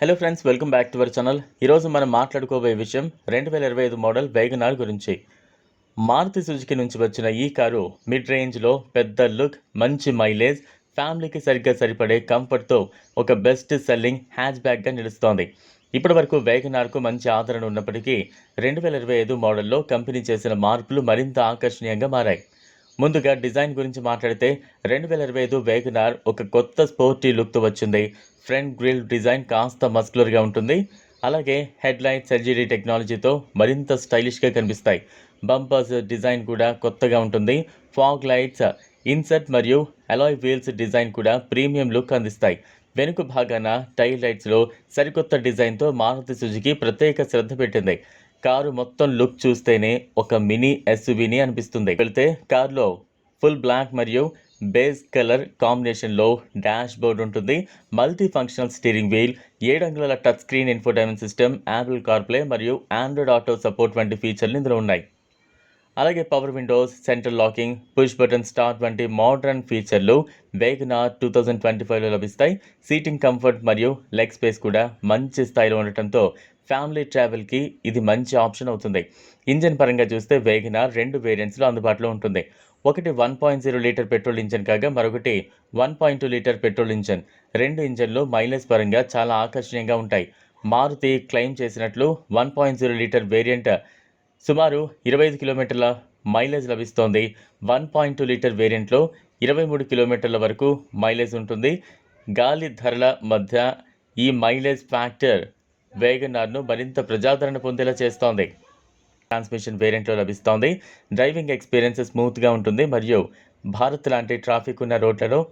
Hello friends welcome back to our channel ఈరోజు మనం మాట్లాడుకోబోయే విషయం రెండు వేల ఇరవై ఐదు మోడల్ వేగనార్ గురించి. మారుతి సుజుకి నుంచి వచ్చిన ఈ కారు మిడ్ రేంజ్లో పెద్ద లుక్ మంచి మైలేజ్ ఫ్యామిలీకి సరిగ్గా సరిపడే కంఫర్ట్తో ఒక బెస్ట్ సెల్లింగ్ హ్యాచ్ బ్యాగ్గా నిలుస్తోంది. ఇప్పటి వరకు వేగనార్కు మంచి ఆదరణ ఉన్నప్పటికీ రెండు వేల ఇరవై ఐదు మోడల్లో కంపెనీ చేసిన మార్పులు మరింత ఆకర్షణీయంగా మారాయి. ముందుగా డిజైన్ గురించి మాట్లాడితే రెండు వేల ఇరవై ఐదు వేగనార్ ఒక కొత్త స్పోర్టీ లుక్తో వచ్చింది. ఫ్రంట్ గ్రిల్ డిజైన్ కాస్త మస్కులర్గా ఉంటుంది. అలాగే హెడ్ లైట్స్ ఎల్జీడీ టెక్నాలజీతో మరింత స్టైలిష్గా కనిపిస్తాయి. బంపర్స్ డిజైన్ కూడా కొత్తగా ఉంటుంది. ఫాగ్ లైట్స్ ఇన్సర్ట్ మరియు అలాయ్ వీల్స్ డిజైన్ కూడా ప్రీమియం లుక్ అందిస్తాయి. వెనుక భాగాన టైల్ లైట్స్లో సరికొత్త డిజైన్తో మారుతి సుజుకి ప్రత్యేక శ్రద్ధ పెట్టింది. కారు మొత్తం లుక్ చూస్తేనే ఒక మినీ ఎస్యువిని అనిపిస్తుంది. వెళ్తే కారులో ఫుల్ బ్లాక్ మరియు బేస్ కలర్ కాంబినేషన్లో డాష్ బోర్డ్ ఉంటుంది. మల్టీ ఫంక్షనల్ స్టీరింగ్ వీల్ ఏడు అంగుళాల touch screen infotainment system Apple CarPlay మరియు ఆండ్రాయిడ్ ఆటో సపోర్ట్ వంటి ఫీచర్లు ఇందులో ఉన్నాయి. అలాగే power windows central locking push button start వంటి మోడర్న్ ఫీచర్లు వేగనార్ టూ థౌజండ్ ట్వంటీ ఫైవ్లో లభిస్తాయి. సీటింగ్ కంఫర్ట్ మరియు లెగ్ స్పేస్ కూడా మంచి స్థాయిలో ఉండటంతో ఫ్యామిలీ ట్రావెల్కి ఇది మంచి ఆప్షన్ అవుతుంది. ఇంజన్ పరంగా చూస్తే వేగనార్ రెండు వేరియంట్స్లో అందుబాటులో ఉంటుంది. ఒకటి one point zero litre petrol engine కాగా మరొకటి one point two litre petrol engine. రెండు ఇంజన్లు మైలేజ్ పరంగా చాలా ఆకర్షణీయంగా ఉంటాయి. మారుతి క్లెయిమ్ చేసినట్లు one point zero litre variant సుమారు ఇరవై ఐదు కిలోమీటర్ల మైలేజ్ లభిస్తోంది. వన్ పాయింట్ టూ లీటర్ వేరియంట్లో ఇరవై మూడు కిలోమీటర్ల వరకు మైలేజ్ ఉంటుంది. గాలి ధరల మధ్య ఈ మైలేజ్ ఫ్యాక్టర్ వేగనార్ను మరింత ప్రజాదరణ పొందేలా చేస్తోంది. ట్రాన్స్మిషన్ వేరియంట్లో లభిస్తోంది. డ్రైవింగ్ ఎక్స్పీరియన్స్ స్మూత్గా ఉంటుంది. మరియు భారత్ లాంటి ట్రాఫిక్ ఉన్న రోడ్లలో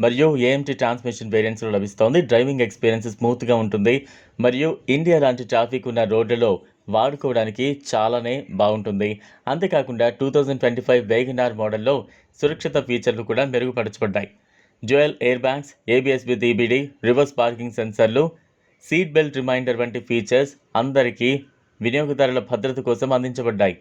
మరియు ఏఎంటీ ట్రాన్స్మిషన్ వేరియంట్స్లో లభిస్తోంది. డ్రైవింగ్ ఎక్స్పీరియన్స్ స్మూత్గా ఉంటుంది. మరియు ఇండియా లాంటి ట్రాఫిక్ ఉన్న రోడ్లలో వాడుకోవడానికి చాలానే బాగుంటుంది. అంతేకాకుండా two thousand twenty five WagonR మోడల్లో సురక్షిత ఫీచర్లు కూడా మెరుగుపరచబడ్డాయి. Dual air bags ABS with EBD reverse parking సెన్సర్లు seat belt reminder వంటి ఫీచర్స్ అందరికీ వినియోగదారుల భద్రత కోసం అందించబడ్డాయి.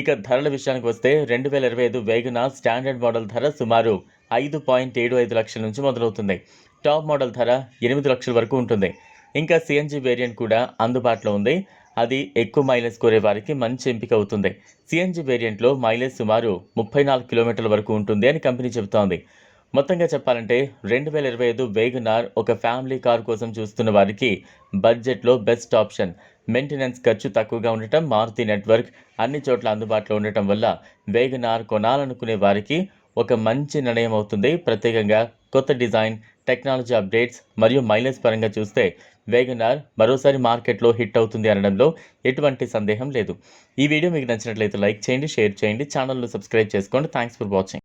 ఇక ధరల విషయానికి వస్తే రెండు వేల ఇరవై ఐదు వేగనార్ స్టాండర్డ్ మోడల్ ధర సుమారు ఐదు పాయింట్ ఏడు ఐదు లక్షల నుంచి మొదలవుతుంది. టాప్ మోడల్ ధర ఎనిమిది లక్షల వరకు ఉంటుంది. ఇంకా సిఎన్జి వేరియంట్ కూడా అందుబాటులో ఉంది. అది ఎక్కువ మైలేజ్ కోరే వారికి మంచి ఎంపిక అవుతుంది. సిఎన్జి వేరియంట్లో మైలేజ్ సుమారు ముప్పై నాలుగు కిలోమీటర్ల వరకు ఉంటుంది అని కంపెనీ చెబుతోంది. మొత్తంగా చెప్పాలంటే రెండు వేల ఇరవై ఐదు వేగనార్ ఒక ఫ్యామిలీ కార్ కోసం చూస్తున్న వారికి బడ్జెట్లో బెస్ట్ ఆప్షన్. మెయింటెనెన్స్ ఖర్చు తక్కువగా ఉండటం మారుతి నెట్వర్క్ అన్ని చోట్ల అందుబాటులో ఉండటం వల్ల వేగనార్ కొనాలనుకునే వారికి ఒక మంచి నిర్ణయం అవుతుంది. ప్రత్యేకంగా కొత్త డిజైన్ టెక్నాలజీ అప్డేట్స్ మరియు మైలేజ్ పరంగా చూస్తే వేగనార్ మరోసారి మార్కెట్లో హిట్ అవుతుంది అనడంలో ఎటువంటి సందేహం లేదు. ఈ వీడియో మీకు నచ్చినట్లయితే లైక్ చేయండి షేర్ చేయండి ఛానల్ను సబ్స్క్రైబ్ చేసుకోండి. Thanks for watching.